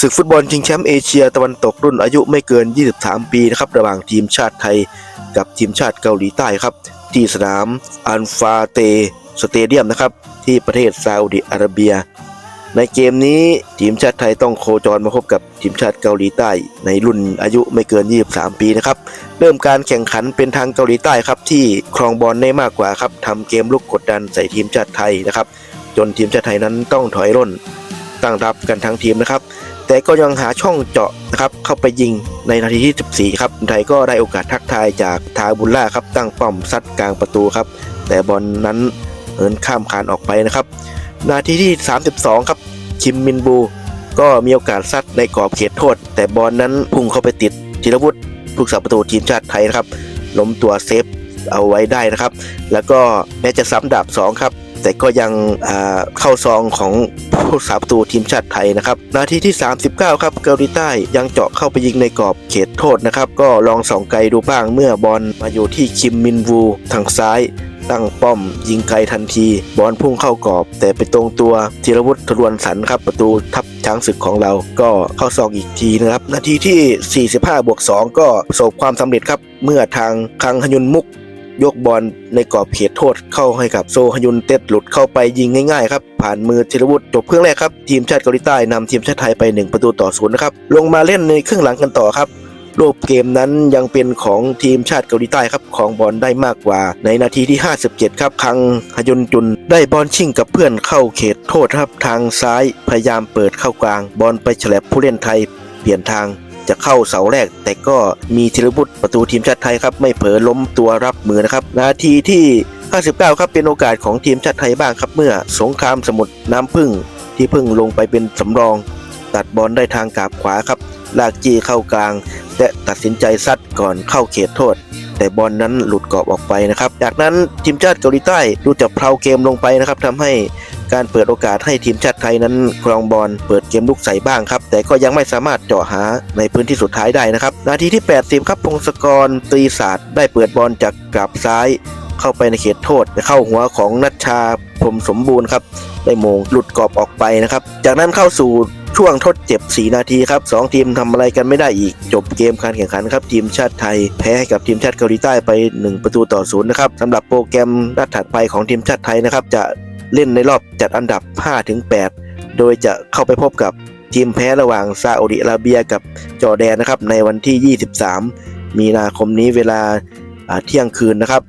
ศึกฟุตบอลชิงแชมป์เอเชียตะวันตกรุ่นอายุไม่เกิน 23 ปีนะครับระหว่างทีมชาติไทยกับทีมชาติเกาหลีใต้ครับ ที่สนามอันฟาเตสเตเดียมนะครับที่ประเทศซาอุดิอาระเบีย ในเกมนี้ทีมชาติไทยต้องโคจรมาพบกับทีมชาติเกาหลีใต้ ในรุ่นอายุไม่เกิน 23 ปีนะครับเริ่มการแข่งขันเป็นทางเกาหลีใต้ครับที่ครองบอลได้มากกว่าครับทำเกมลุกกดดันใส่ทีมชาติไทยนะครับจนทีมชาติไทยนั้นต้องถอยร่นตั้งรับกันทั้งทีมนะครับ แต่ก็ยังหาช่องเจาะนะครับเข้าไปยิงในนาทีที่ 14 ครับไทยก็ได้โอกาสทักทายจากทาบุลล่าครับตั้งป้อมซัดกลางประตูครับ แต่บอลนั้นเหินข้ามคานออกไปนะครับ นาทีที่ 32 ครับคิมมินบู ก็มีโอกาสซัดในกรอบเขตโทษ แต่บอลนั้นพุ่งเข้าไปติดธีรวุฒิผู้สาประตูทีมชาติไทยนะครับล้มตัวเซฟเอาไว้ได้นะครับ แล้วก็แม้จะซ้ำดาบ 2 ครับ แต่ก็ยังเข้าซองของผู้สาประตูทีมชาติไทยนะครับ นาทีที่ 39 ครับเกาหลีใต้ยังเจาะเข้าไปยิงในกรอบเขตโทษนะครับ ก็ลองส่องไกลดูบ้างเมื่อบอลมาอยู่ที่คิมมินวูทางซ้ายตั้งป้อมยิงไกลทันทีบอลพุ่งเข้ากรอบ แต่ไปตรงตัวธีรวุฒิทรวนสันครับประตูทับช้างศึกของเราก็เข้าซองอีกทีนะครับ นาทีที่ 45บวก2ก็ประสบความสำเร็จครับ เมื่อทางคังฮยุนมุก ยกบอลในกรอบเขตโทษเข้าให้กับโซฮยุนเต็ดหลุดเข้าไปยิงง่ายๆครับ ผ่านมือธีรวุฒิจบเครื่องแรกครับ ทีมชาติเกาหลีใต้นำทีมชาติไทยไป 1 ประตูต่อศูนย์นะครับ ลงมาเล่นในครึ่งหลังกันต่อครับรูปเกมนั้นยังเป็นของทีมชาติเกาหลีใต้ครับของบอลได้มากกว่า ในนาทีที่ 57 ครับ คังฮยุนจุนได้บอลชิ่งกับเพื่อนเข้าเขตโทษครับทางซ้ายพยายามเปิดเข้ากลาง บอลไปฉลบผู้เล่นไทย เปลี่ยนทาง จะเข้าเสาแรก แต่ก็มีธีรบุตรประตูทีมชาติไทยครับไม่เผลอล้มตัวรับมือนะครับนาทีที่ 59 ครับเป็นโอกาสของทีมชาติไทยบ้างครับเมื่อสงครามสมุทรน้ำพึ่ง ที่พึ่งลงไปเป็นสำรอง ตัดบอลได้ทางกาบขวาครับ ลากจี้เข้ากลาง และตัดสินใจซัดก่อนเข้าเขตโทษแต่บอลนั้นหลุดกรอบออกไปนะครับ จากนั้นทีมชาติเกาหลีใต้ดูจะเพลาเกมลงไปนะครับทำให้ การเปิดโอกาสให้ทีมชาติไทยนั้นครองบอลเปิดเกมลุกใส่บ้างครับ แต่ก็ยังไม่สามารถเจาะหาในพื้นที่สุดท้ายได้นะครับ นาทีที่ 80 ครับพงศกรตรีศาสตร์ได้เปิดบอลจากกราบซ้าย เข้าไปในเขตโทษไปเข้าหัวของนัชชาพรมสมบูรณ์ครับได้มงหลุดกรอบออกไปนะครับ จากนั้นเข้าสู่ช่วงทดเจ็บ 4 นาทีครับ 2 ทีมทำอะไรกันไม่ได้อีก จบเกมการแข่งขันครับ ทีมชาติไทย แพ้ให้กับทีมชาติเกาหลีใต้ไป 1 ประตูต่อศูนย์นะครับสำหรับโปรแกรมนัดถัดไปของทีมชาติไทยนะครับ จะ เล่นในรอบจัดอันดับ 5-8 โดยจะเข้าไปพบกับทีมแพ้ระหว่างซาอุดิอาระเบียกับจอร์แดนนะครับในวันที่ 23 มีนาคมนี้เวลาอ่าเที่ยงคืนนะครับ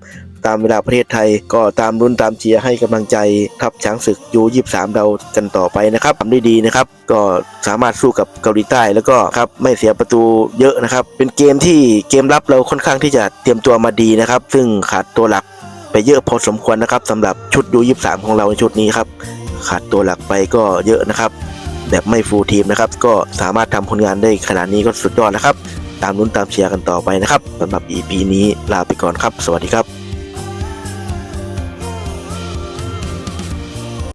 ตามเวลาประเทศไทยก็ตามรุ่นตามเชียร์ให้กำลังใจทัพช้างศึกยู23 เรากันต่อไปนะครับทำได้ดีนะครับ ก็สามารถสู้กับเกาหลีใต้แล้วก็ครับไม่เสียประตูเยอะนะครับ เป็นเกมที่เกมรับเราค่อนข้างที่จะเตรียมตัวมาดีนะครับ ซึ่งขาดตัวหลัก ไปเยอะพอสมควรนะครับสำหรับชุดยูยีสามของเราในชุดนี้ครับขาดตัวหลักไปก็เยอะนะครับ แบบไม่ฟูลทีมนะครับ ก็สามารถทำผลงานได้ขนาดนี้ก็สุดยอดนะครับ ตามลุ้นตามเชียร์กันต่อไปนะครับสำหรับ EP นี้ลาไปก่อนครับ สวัสดีครับ